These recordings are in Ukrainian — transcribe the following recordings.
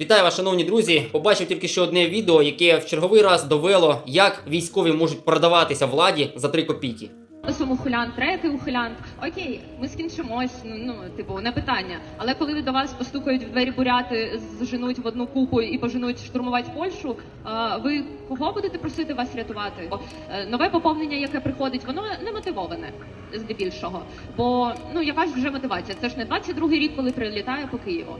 Вітаю вас, шановні друзі. Побачив тільки що одне відео, яке в черговий раз довело, як військові можуть продаватися владі за 3 копійки. Ось ухилянт, третій ухилянт. Окей, ми скінчимось, ну, ну типу, не питання. Але коли до вас постукають в двері буряти, зженуть в одну купу і поженуть штурмувати Польщу, ви кого будете просити вас рятувати? Е, Нове поповнення, яке приходить, воно не мотивоване здебільшого. Бо ну яка ж вже мотивація? Це ж не 22-й рік, коли прилітає по Києву.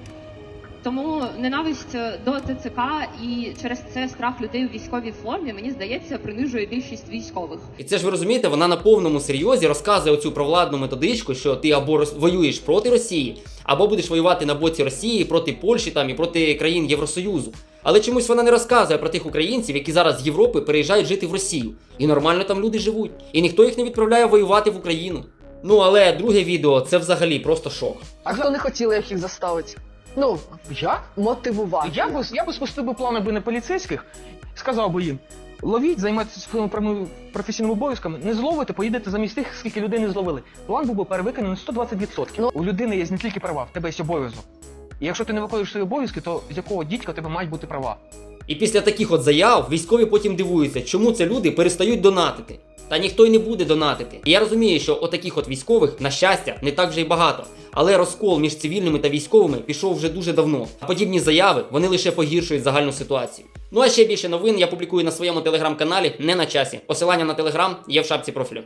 Тому ненависть до ТЦК і через це страх людей у військовій формі, мені здається, принижує більшість військових. І це ж ви розумієте, вона на повному серйозі розказує оцю провладну методичку, що ти або роз- воюєш проти Росії, або будеш воювати на боці Росії проти Польщі там і проти країн Євросоюзу. Але чомусь вона не розказує про тих українців, які зараз з Європи переїжджають жити в Росію. І нормально там люди живуть. І ніхто їх не відправляє воювати в Україну. Ну але друге відео це взагалі просто шок. А хто не хотіли, як їх заставити? Ну, Я? мотивувати. Я би я би спустив би плани би на поліцейських, сказав би їм: ловіть, займайтеся своїми професійними обов'язками, не зловите, поїдете замість тих, скільки людей не зловили. План був би перевиконаний на 120%. Ну. У людини є не тільки права, в тебе є обов'язок. І якщо ти не виконуєш свої обов'язки, то з якого дідька у тебе мають бути права? І після таких от заяв військові потім дивуються, чому це люди перестають донатити. Та ніхто й не буде донатити. І я розумію, що отаких от військових, на щастя, не так вже й багато. Але розкол між цивільними та військовими пішов вже дуже давно. А подібні заяви вони лише погіршують загальну ситуацію. Ну а ще більше новин я публікую на своєму телеграм-каналі не на часі. Посилання на телеграм є в шапці профілю.